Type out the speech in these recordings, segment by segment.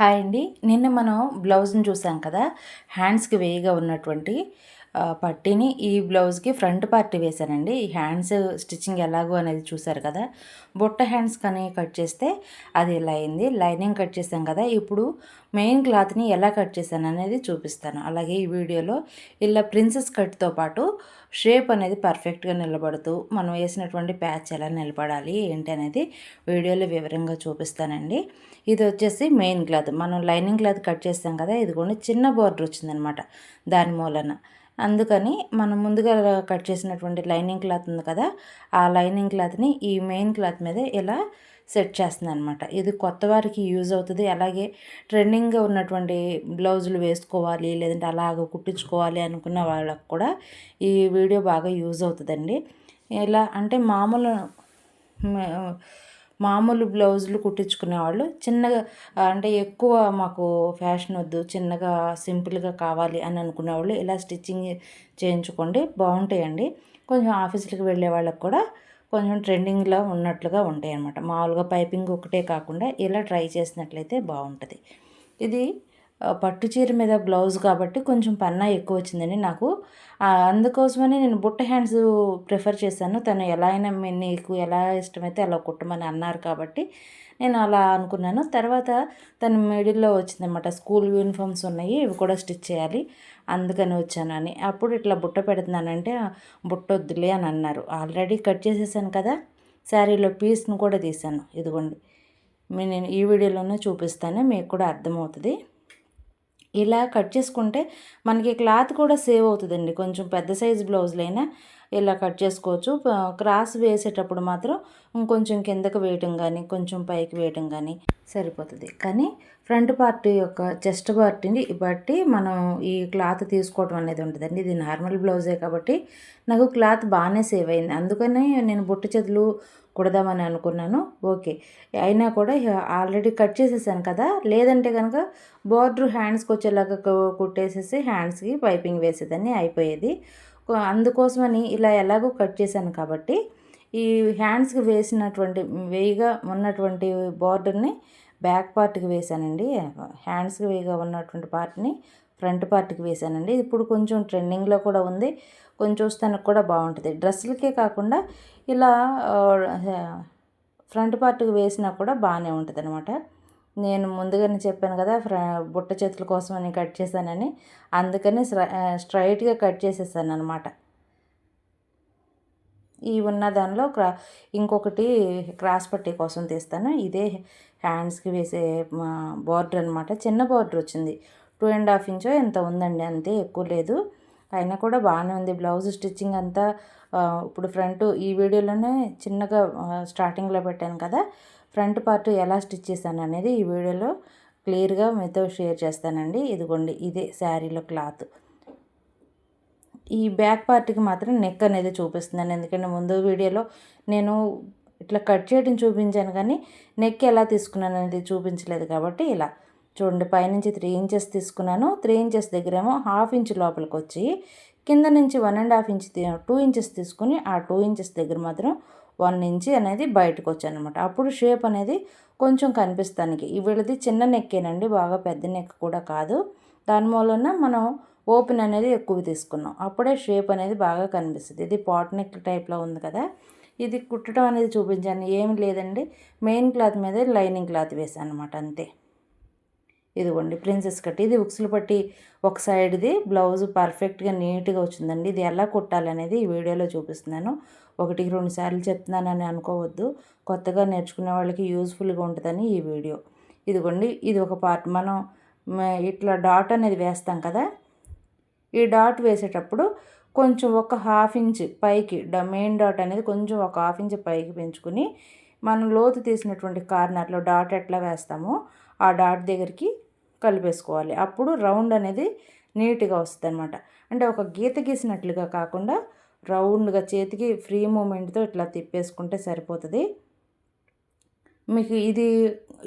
Hi అండి. నిన్న మనం బ్లౌజ్ని చూసాం కదా హ్యాండ్స్కి వేయిగా ఉన్నటువంటి పట్టీని ఈ బ్లౌజ్కి ఫ్రంట్ పార్టీ వేశానండి. ఈ హ్యాండ్స్ స్టిచ్చింగ్ ఎలాగో అనేది చూసారు కదా. బుట్ట హ్యాండ్స్ కానీ కట్ చేస్తే అది ఇలా అయింది. లైనింగ్ కట్ చేసాం కదా. ఇప్పుడు మెయిన్ క్లాత్ని ఎలా కట్ చేశాను అనేది చూపిస్తాను. అలాగే ఈ వీడియోలో ఇలా ప్రిన్సెస్ కట్తో పాటు షేప్ అనేది పర్ఫెక్ట్గా నిలబడుతూ మనం వేసినటువంటి ప్యాచ్ ఎలా నిలబడాలి ఏంటి అనేది వీడియోలో వివరంగా చూపిస్తానండి. ఇది వచ్చేసి మెయిన్ క్లాత్. మనం లైనింగ్ క్లాత్ కట్ చేస్తాం కదా. ఇది కూడా చిన్న బార్డర్ వచ్చిందనమాట. దాని మూలన. అందుకని మనం ముందుగా కట్ చేసినటువంటి లైనింగ్ క్లాత్ ఉంది కదా ఆ లైనింగ్ క్లాత్ని ఈ మెయిన్ క్లాత్ మీద ఇలా సెట్ చేస్తుంది అనమాట ఇది కొత్త వారికి యూజ్ అవుతుంది. అలాగే ట్రెండింగ్గా ఉన్నటువంటి బ్లౌజులు వేసుకోవాలి లేదంటే అలాగ కుట్టించుకోవాలి అనుకున్న వాళ్ళకు కూడా ఈ వీడియో బాగా యూజ్ అవుతుందండి. ఇలా అంటే మామూలు మామూలు బ్లౌజులు కుట్టించుకునే వాళ్ళు చిన్నగా అంటే ఎక్కువ మాకు ఫ్యాషన్ వద్దు చిన్నగా సింపుల్గా కావాలి అని అనుకునే వాళ్ళు ఇలా స్టిచ్చింగ్ చేయించుకోండి బాగుంటాయండి. కొంచెం ఆఫీసులకు వెళ్ళే వాళ్ళకి కూడా కొంచెం ట్రెండింగ్లో ఉన్నట్లుగా ఉంటాయి అన్నమాట మామూలుగా పైపింగ్ ఒకటే కాకుండా ఇలా ట్రై చేసినట్లయితే బాగుంటుంది. ఇది పట్టు చీర మీద బ్లౌజ్ కాబట్టి కొంచెం పన్నా ఎక్కువ వచ్చిందండి నాకు. అందుకోసమని నేను బుట్ట హ్యాండ్స్ ప్రిఫర్ చేశాను. తను ఎలా అయినా మీ- నీకు ఎలా ఇష్టమైతే అలా కుట్టమని అన్నారు కాబట్టి నేను అలా అనుకున్నాను. తర్వాత తను మిడిల్లో వచ్చిందన్నమాట. స్కూల్ యూనిఫామ్స్ ఉన్నాయి ఇవి కూడా స్టిచ్ చేయాలి అందుకని వచ్చాను అని. అప్పుడు ఇట్లా బుట్ట పెడుతున్నానంటే బుట్ట వద్దులే అని అన్నారు. ఆల్రెడీ కట్ చేసేసాను కదా శారీలో పీస్ను కూడా తీసాను ఇదిగోండి మీ నేను ఈ వీడియోలోనే చూపిస్తాను మీకు కూడా అర్థమవుతుంది. ఇలా కట్ చేసుకుంటే మనకి క్లాత్ కూడా సేవ్ అవుతుందండి. కొంచెం పెద్ద సైజ్ బ్లౌజులైనా ఇలా కట్ చేసుకోవచ్చు. క్రాస్ వేసేటప్పుడు మాత్రం ఇంకొంచెం కిందకు వేయటం కానీ కొంచెం పైకి వేయటం కానీ సరిపోతుంది. కానీ ఫ్రంట్ పార్ట్ యొక్క చెస్ట్ పార్ట్ని బట్టి మనం ఈ క్లాత్ తీసుకోవడం అనేది ఉంటుందండి ఇది నార్మల్ బ్లౌజే కాబట్టి నాకు క్లాత్ బాగానే సేవ్ అయింది. అందుకనే నేను బుట్ట చేతులు కుడదామని అనుకున్నాను. ఓకే. అయినా కూడా ఆల్రెడీ కట్ చేసేసాను కదా. లేదంటే కనుక బార్డర్ హ్యాండ్స్కి వచ్చేలాగా కుట్టేసేసి హ్యాండ్స్కి పైపింగ్ వేసేదాన్ని అయిపోయేది. అందుకోసమని ఇలా ఎలాగో కట్ చేశాను కాబట్టి ఈ హ్యాండ్స్కి వేసినటువంటి వేయిగా ఉన్నటువంటి బార్డర్ని బ్యాక్ పార్ట్కి వేసానండి హ్యాండ్స్కి వేయిగా ఉన్నటువంటి పార్ట్ని ఫ్రంట్ పార్ట్కి వేసానండి. ఇప్పుడు కొంచెం ట్రెండింగ్లో కూడా ఉంది. కొంచెం చూస్తానికి కూడా బాగుంటుంది. డ్రెస్సులకే కాకుండా ఇలా ఫ్రంట్ పార్ట్కి వేసినా కూడా బాగానే ఉంటుంది అనమాట నేను ముందుగానే చెప్పాను కదా ఫ్ర బుట్ట చేతుల కోసం అని కట్ చేశానని. అందుకని స్ట్రైట్గా కట్ చేసేసాను అనమాట ఈ ఉన్న దానిలో క్రా ఇంకొకటి క్రాస్ పట్టీ కోసం తీస్తాను. ఇదే హ్యాండ్స్కి వేసే బార్డర్ అనమాట చిన్న బార్డర్ వచ్చింది. టూ అండ్ హాఫ్ ఇంచో ఎంత ఉందండి అంతే ఎక్కువ లేదు. అయినా కూడా బాగానే ఉంది. బ్లౌజ్ స్టిచ్చింగ్ అంతా ఇప్పుడు ఫ్రంట్ ఈ వీడియోలోనే చిన్నగా స్టార్టింగ్లో పెట్టాను కదా ఫ్రంట్ పార్ట్ ఎలా స్టిచ్ చేశాను అనేది ఈ వీడియోలో క్లియర్గా మీతో షేర్ చేస్తానండి. ఇదిగోండి ఇదే శారీలో క్లాత్. ఈ బ్యాక్ పార్ట్కి మాత్రం నెక్ అనేది చూపిస్తున్నాను. ఎందుకంటే ముందు వీడియోలో నేను ఇట్లా కట్ చేయడం చూపించాను కానీ నెక్ ఎలా తీసుకున్నాను అనేది చూపించలేదు కాబట్టి ఇలా. చూడండి పైనుంచి త్రీ ఇంచెస్ తీసుకున్నాను. త్రీ ఇంచెస్ దగ్గరేమో హాఫ్ ఇంచ్ లోపలికి వచ్చి కింద నుంచి one and half inch two inches తీసుకుని ఆ టూ ఇంచెస్ దగ్గర మాత్రం వన్ ఇంచ్ అనేది బయటకు వచ్చాను అనమాట అప్పుడు షేప్ అనేది కొంచెం కనిపిస్తానికి. వీళ్ళది చిన్న నెక్కేనండి బాగా పెద్ద నెక్ కూడా కాదు. దాని మూలన మనం ఓపెన్ అనేది ఎక్కువ తీసుకున్నాం. అప్పుడే షేప్ అనేది బాగా కనిపిస్తుంది. ఇది పాట్ నెక్ టైప్లో ఉంది కదా. ఇది కుట్టడం అనేది చూపించాను. ఏమి లేదండి. మెయిన్ క్లాత్ మీద లైనింగ్ క్లాత్ వేసాను అనమాట అంతే. ఇదిగోండి ప్రిన్సెస్ కట్. ఇది ఉక్సులు పట్టి ఒక సైడ్ది బ్లౌజ్ పర్ఫెక్ట్గా నీట్గా వచ్చిందండి. ఇది ఎలా కుట్టాలనేది ఈ వీడియోలో చూపిస్తున్నాను. ఒకటికి రెండు సార్లు చెప్తున్నానని అనుకోవద్దు. కొత్తగా నేర్చుకునే వాళ్ళకి యూస్ఫుల్గా ఉంటుందని ఈ వీడియో. ఇదిగోండి ఇది ఒక పార్ట్. మనం ఇట్లా డాట్ అనేది వేస్తాం కదా? ఈ డాట్ వేసేటప్పుడు కొంచెం ఒక హాఫ్ ఇంచ్ పైకి డ మెయిన్ డాట్ అనేది కొంచెం ఒక హాఫ్ ఇంచ్ పైకి పెంచుకుని మనం లోతు తీసినటువంటి కార్నర్లో డాట్ ఎట్లా వేస్తామో ఆ డాట్ దగ్గరికి కలిపేసుకోవాలి. అప్పుడు రౌండ్ అనేది నీట్గా వస్తుంది అనమాట అంటే ఒక గీత గీసినట్లుగా కాకుండా రౌండ్గా చేతికి ఫ్రీ మూమెంట్తో ఇట్లా తిప్పేసుకుంటే సరిపోతుంది. మీకు ఇది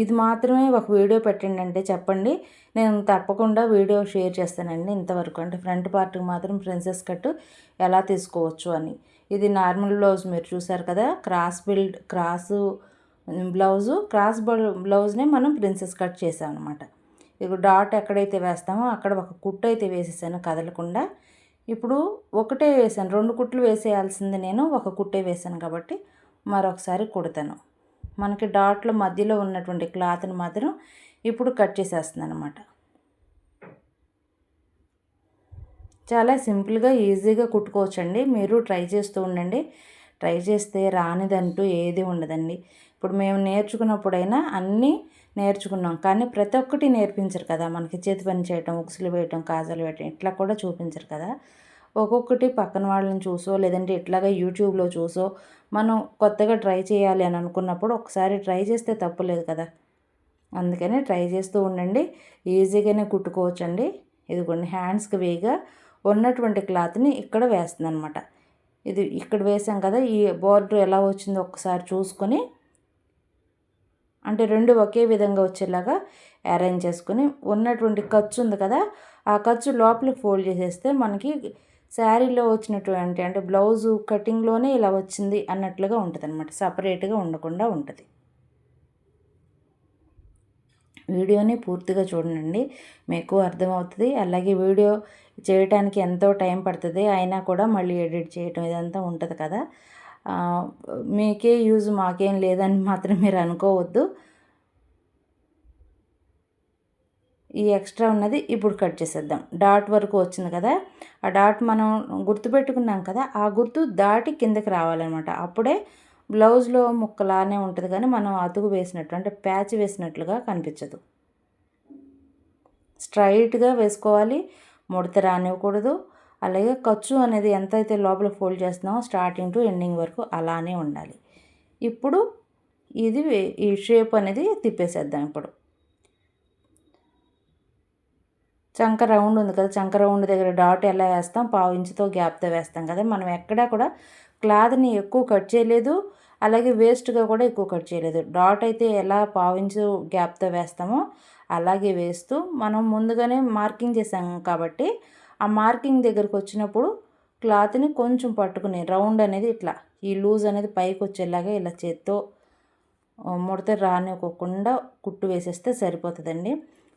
ఇది మాత్రమే ఒక వీడియో పెట్టండి అంటే చెప్పండి. నేను తప్పకుండా వీడియో షేర్ చేస్తానండి ఇంతవరకు. అంటే ఫ్రంట్ పార్ట్కి మాత్రం ప్రిన్సెస్ కట్ ఎలా తీసుకోవచ్చు అని. ఇది నార్మల్ బ్లౌజ్ మీరు చూసారు కదా cross build cross blouse cross బ్లౌజ్నే మనం ప్రిన్సెస్ కట్ చేసాం అనమాట ఇక డాట్ ఎక్కడైతే వేస్తామో అక్కడ ఒక కుట్టు అయితే వేసేసాను కదలకుండా. ఇప్పుడు ఒకటే వేసాను రెండు కుట్లు వేసేయాల్సింది నేను ఒక కుట్టే వేసాను కాబట్టి మరొకసారి కుడతాను. మనకి డాట్లో మధ్యలో ఉన్నటువంటి క్లాత్ని మాత్రం ఇప్పుడు కట్ చేసేస్తుంది అనమాట చాలా సింపుల్గా ఈజీగా కుట్టుకోవచ్చండి. మీరు ట్రై చేస్తూ ఉండండి. ట్రై చేస్తే రానిదంటూ ఏది ఉండదండి. ఇప్పుడు మేము నేర్చుకున్నప్పుడైనా అన్నీ నేర్చుకున్నాం. కానీ ప్రతి ఒక్కటి నేర్పించరు కదా. మనకి చేతి పని చేయటం ఉక్సులు వేయటం కాజలు వేయటం ఇట్లా కూడా చూపించరు కదా. ఒక్కొక్కటి పక్కన వాళ్ళని చూసో లేదంటే ఇట్లాగా యూట్యూబ్లో చూసో మనం కొత్తగా ట్రై చేయాలి అని అనుకున్నప్పుడు ఒకసారి ట్రై చేస్తే తప్పులేదు కదా. అందుకని ట్రై చేస్తూ ఉండండి. ఈజీగానే కుట్టుకోవచ్చండి. ఇదిగోండి హ్యాండ్స్కి వేగా ఉన్నటువంటి క్లాత్ని ఇక్కడ వేస్తుంది అనమాట ఇది ఇక్కడ వేసాం కదా ఈ బోర్డర్ ఎలా వచ్చిందో ఒకసారి చూసుకొని అంటే రెండు ఒకే విధంగా వచ్చేలాగా అరేంజ్ చేసుకుని ఉన్నటువంటి ఖర్చు ఉంది కదా ఆ ఖర్చు లోపలికి ఫోల్డ్ చేసేస్తే మనకి శారీలో వచ్చినటువంటి అంటే బ్లౌజు కటింగ్లోనే ఇలా వచ్చింది అన్నట్లుగా ఉంటుంది అనమాట సపరేట్గా ఉండకుండా ఉంటుంది. వీడియోని పూర్తిగా చూడండి. మీకు అర్థమవుతుంది. అలాగే వీడియో చేయటానికి ఎంతో టైం పడుతుంది. అయినా కూడా మళ్ళీ ఎడిట్ చేయటం ఇదంతా ఉంటుంది కదా. మీకే యూజ్ మాకేం లేదని మాత్రం మీరు అనుకోవద్దు. ఈ ఎక్స్ట్రా ఉన్నది ఇప్పుడు కట్ చేసేద్దాం. డాట్ వరకు వచ్చింది కదా. ఆ డాట్ మనం గుర్తుపెట్టుకున్నాం కదా. ఆ గుర్తు దాటి కిందకి రావాలన్నమాట. అప్పుడే బ్లౌజ్లో ముక్కలానే ఉంటుంది కానీ మనం అతుకు వేసినట్టు అంటే ప్యాచ్ వేసినట్లుగా కనిపించదు. స్ట్రైట్గా వేసుకోవాలి ముడత రానివ్వకూడదు. అలాగే ఖర్చు అనేది ఎంత అయితే లోపల ఫోల్డ్ చేస్తున్నామో స్టార్టింగ్ టు ఎండింగ్ వరకు అలానే ఉండాలి. ఇప్పుడు ఇది ఈ షేప్ అనేది తిప్పేసేద్దాం ఇప్పుడు. చంక రౌండ్ ఉంది కదా చంక రౌండ్ దగ్గర డాట్ ఎలా వేస్తాం? పావు ఇంచుతో గ్యాప్తో వేస్తాం కదా మనం ఎక్కడా కూడా క్లాత్ని ఎక్కువ కట్ చేయలేదు. అలాగే వేస్ట్గా కూడా ఎక్కువ కట్ చేయలేదు. డాట్ అయితే ఎలా పావించు గ్యాప్తో వేస్తామో అలాగే వేస్తూ మనం ముందుగానే మార్కింగ్ చేసాం కాబట్టి ఆ మార్కింగ్ దగ్గరకు వచ్చినప్పుడు క్లాత్ని కొంచెం పట్టుకుని రౌండ్ అనేది ఇట్లా ఈ లూజ్ అనేది పైకి వచ్చేలాగా ఇలా చేత్తో ముడత రానివ్వకుండా కుట్టు వేసేస్తే సరిపోతుందండి.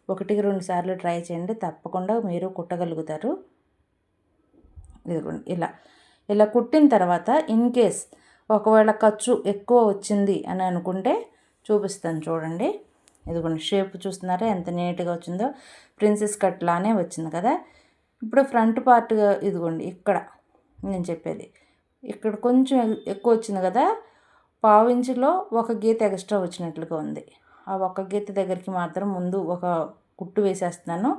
ఒకటికి రెండు సార్లు ట్రై చేయండి. తప్పకుండా మీరు కుట్టగలుగుతారు. ఇదిగోండి ఇలా. ఇలా కుట్టిన తర్వాత ఇన్ కేస్ ఒకవేళ ఖర్చు ఎక్కువ వచ్చింది అని అనుకుంటే చూపిస్తాను చూడండి. ఇదిగోండి షేప్ చూస్తున్నారా? ఎంత నీట్గా వచ్చిందో. ప్రిన్సెస్ కట్ లానే వచ్చింది కదా. ఇప్పుడు ఫ్రంట్ పార్ట్గా ఇదిగోండి ఇక్కడ నేను చెప్పేది. ఇక్కడ కొంచెం ఎక్కువ వచ్చింది కదా. పావించులో ఒక గీత ఎక్స్ట్రా వచ్చినట్లుగా ఉంది. ఆ ఒక్క గీత దగ్గరికి మాత్రం ముందు ఒక కుట్టు వేసేస్తున్నాను.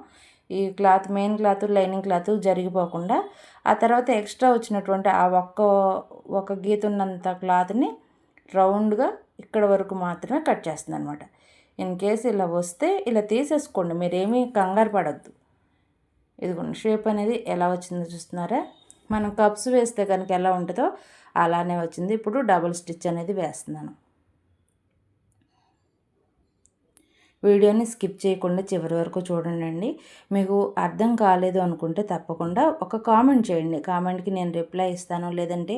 ఈ cloth main cloth lining cloth జరిగిపోకుండా ఆ తర్వాత ఎక్స్ట్రా వచ్చినటువంటి ఆ ఒక్క ఒక గీత ఉన్నంత క్లాత్ని రౌండ్గా ఇక్కడ వరకు మాత్రమే కట్ చేస్తుంది అనమాట ఇన్ కేసు ఇలా వస్తే ఇలా తీసేసుకోండి మీరేమీ కంగారు పడద్దు. ఇదిగోండి షేప్ అనేది ఎలా వచ్చిందో చూస్తున్నారా? మనం కప్స్ వేస్తే కనుక ఎలా ఉంటుందో అలానే వచ్చింది. ఇప్పుడు డబుల్ స్టిచ్ అనేది వేస్తున్నాను. వీడియోని స్కిప్ చేయకుండా చివరి వరకు చూడండి మీకు అర్థం కాలేదు అనుకుంటే తప్పకుండా ఒక కామెంట్ చేయండి. కామెంట్కి నేను రిప్లై ఇస్తాను లేదంటే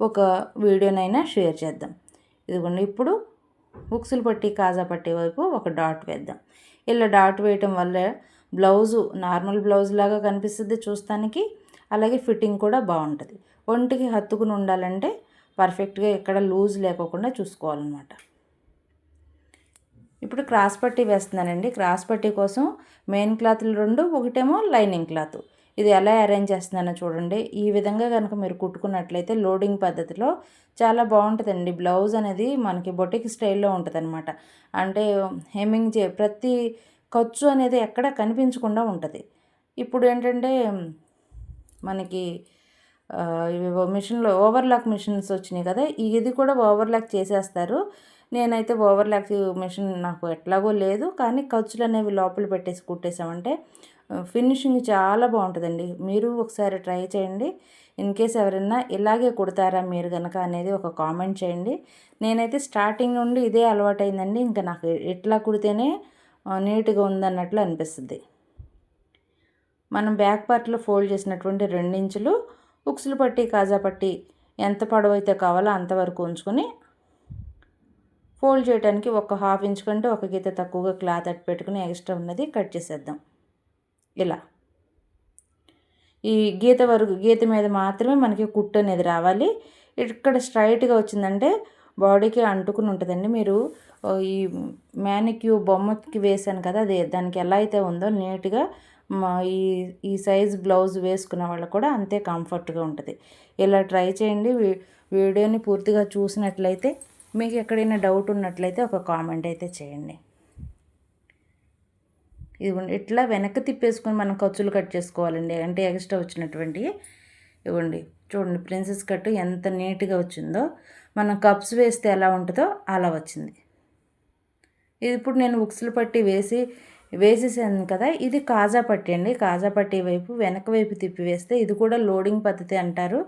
ఒక వీడియోనైనా షేర్ చేద్దాం. ఇదిగోండి ఇప్పుడు బుక్సులు పట్టి కాజా పట్టే వైపు ఒక డాట్ వేద్దాం. ఇలా డాట్ వేయటం వల్ల బ్లౌజు నార్మల్ బ్లౌజ్ లాగా కనిపిస్తుంది చూస్తానికి. అలాగే ఫిట్టింగ్ కూడా బాగుంటుంది. ఒంటికి హత్తుకుని ఉండాలంటే పర్ఫెక్ట్గా ఎక్కడ లూజ్ లేకోకుండా చూసుకోవాలన్నమాట. ఇప్పుడు క్రాస్ పట్టీ వేస్తున్నానండి. క్రాస్ పట్టీ కోసం మెయిన్ క్లాత్లు రెండు ఒకటేమో లైనింగ్ క్లాత్. ఇది ఎలా అరేంజ్ చేస్తున్నానో చూడండి. ఈ విధంగా కనుక మీరు కుట్టుకున్నట్లయితే లోడింగ్ పద్ధతిలో చాలా బాగుంటుందండి. బ్లౌజ్ అనేది మనకి బొటిక్ స్టైల్లో ఉంటుందన్నమాట. అంటే హెమ్మింగ్ చే ప్రతి ఖర్చు అనేది ఎక్కడ కనిపించకుండా ఉంటుంది. ఇప్పుడు ఏంటంటే మనకి మిషన్లో ఓవర్లాక్ మిషన్స్ వచ్చినాయి కదా. ఇది కూడా ఓవర్లాక్ చేసేస్తారు. నేనైతే ఓవర్లాక్ మిషన్ నాకు ఎట్లాగో లేదు. కానీ ఖర్చులు అనేవి లోపల పెట్టేసి కుట్టేసామంటే ఫినిషింగ్ చాలా బాగుంటుందండి. మీరు ఒకసారి ట్రై చేయండి. ఇన్ కేస్ ఎవరైనా ఇలాగే కుడతారా మీరు కనుక అనేది ఒక కామెంట్ చేయండి. నేనైతే స్టార్టింగ్ నుండి ఇదే అలవాటైందండి. ఇంకా నాకు ఎట్లా కుడితేనే నీట్గా ఉందన్నట్లు అనిపిస్తుంది. మనం బ్యాక్ పార్ట్లో ఫోల్డ్ చేసినటువంటి రెండించులు ఉక్సులు పట్టి కాజా పట్టి ఎంత పొడవైతే కావాలో అంతవరకు ఉంచుకొని ఫోల్డ్ చేయడానికి ఒక హాఫ్ ఇంచ్ కంటే ఒక గీత తక్కువగా క్లాత్ అట్టు పెట్టుకుని ఎక్స్ట్రా ఉన్నది కట్ చేసేద్దాం. ఇలా. ఈ గీత వరకు గీత మీద మాత్రమే మనకి కుట్టు అనేది రావాలి. ఇక్కడ స్ట్రైట్గా వచ్చిందంటే బాడీకి అంటుకుని ఉంటుందండి. మీరు ఈ మ్యానిక్యూ బొమ్మకి వేశాను కదా అదే దానికి ఎలా అయితే ఉందో నీట్గా ఈ ఈ సైజ్ బ్లౌజ్ వేసుకున్న వాళ్ళు కూడా అంతే కంఫర్ట్గా ఉంటుంది. ఇలా ట్రై చేయండి. వీడియోని పూర్తిగా చూసినట్లయితే మీకు ఎక్కడైనా డౌట్ ఉన్నట్లయితే ఒక కామెంట్ అయితే చేయండి. ఇదిగోండి ఇట్లా వెనక్కి తిప్పేసుకొని మనం ఖర్చులు కట్ చేసుకోవాలండి? అంటే ఎక్స్ట్రా వచ్చినటువంటి ఇవ్వండి. చూడండి ప్రిన్సెస్ కట్ ఎంత నీట్గా వచ్చిందో. మనం కప్స్ వేస్తే ఎలా ఉంటుందో అలా వచ్చింది. ఇది ఇప్పుడు నేను ఉక్సులు పట్టి వేసి వేసేసాను కదా ఇది కాజా పట్టి అండి. కాజా పట్టి వైపు వెనక వైపు తిప్పి వేస్తే ఇది కూడా లోడింగ్ పద్ధతి అంటారు.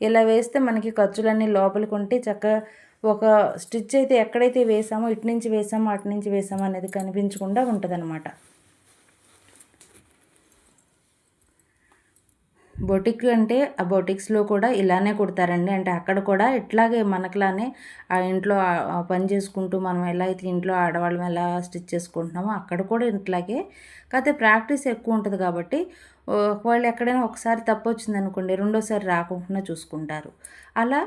ఇలా వేస్తే మనకి ఖర్చులన్నీ లోపలికి ఉంటే చక్కగా ఒక స్టిచ్ అయితే ఎక్కడైతే వేసామో ఇటు నుంచి వేసామో అటు నుంచి వేసామో అనేది కనిపించకుండా ఉంటుంది బొటిక్ అంటే ఆ బొటిక్స్లో కూడా ఇలానే కుడతారండి. అంటే అక్కడ కూడా ఇట్లాగే మనకులానే ఆ ఇంట్లో పని చేసుకుంటూ మనం ఎలా అయితే ఇంట్లో ఆడవాళ్ళం ఎలా స్టిచ్ చేసుకుంటున్నామో అక్కడ కూడా ఇట్లాగే. కాకపోతే ప్రాక్టీస్ ఎక్కువ ఉంటుంది కాబట్టి వాళ్ళు ఎక్కడైనా ఒకసారి తప్పు వచ్చింది అనుకోండి రెండోసారి రాకుండా చూసుకుంటారు. అలా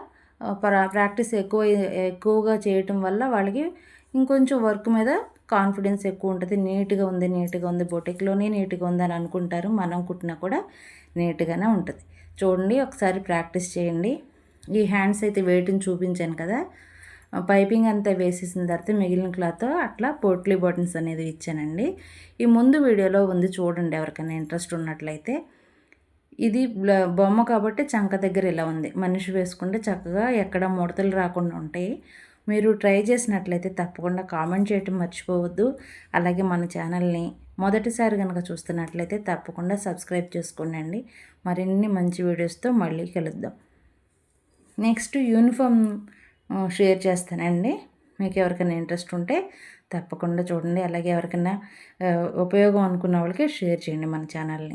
ప్రాక్టీస్ ఎక్కువ ఎక్కువగా చేయటం వల్ల వాళ్ళకి ఇంకొంచెం వర్క్ మీద కాన్ఫిడెన్స్ ఎక్కువ ఉంటుంది. నీట్గా ఉంది నీట్గా ఉంది. బొటిక్లోనే నీట్గా ఉంది అని అనుకుంటారు. మనం కుట్టినా కూడా నీట్గానే ఉంటుంది. చూడండి ఒకసారి ప్రాక్టీస్ చేయండి. ఈ హ్యాండ్స్ అయితే వెయిట్ని చూపించాను కదా. పైపింగ్ అంతా వేసేసిన తర్వాత మిగిలిన క్లాత్ అట్లా పోట్లీ బటన్స్ అనేది ఇచ్చానండి. ఈ ముందు వీడియోలో ఉంది చూడండి ఎవరికైనా ఇంట్రెస్ట్ ఉన్నట్లయితే. ఇది బొమ్మ కాబట్టి చంక దగ్గర ఇలా ఉంది. మనిషి వేసుకుంటే చక్కగా ఎక్కడ ముడతలు రాకుండా ఉంటాయి. మీరు ట్రై చేసినట్లయితే తప్పకుండా కామెంట్ చేయటం మర్చిపోవద్దు. అలాగే మన ఛానల్ని మొదటిసారి కనుక చూస్తున్నట్లయితే తప్పకుండా సబ్స్క్రైబ్ చేసుకోండి మరిన్ని మంచి వీడియోస్తో మళ్ళీ కలుద్దాం. నెక్స్ట్ యూనిఫామ్ షేర్ చేస్తానండి. మీకు ఎవరికైనా ఇంట్రెస్ట్ ఉంటే తప్పకుండా చూడండి. అలాగే ఎవరికైనా ఉపయోగం అనుకున్న వాళ్ళకి షేర్ చేయండి మన ఛానల్ని.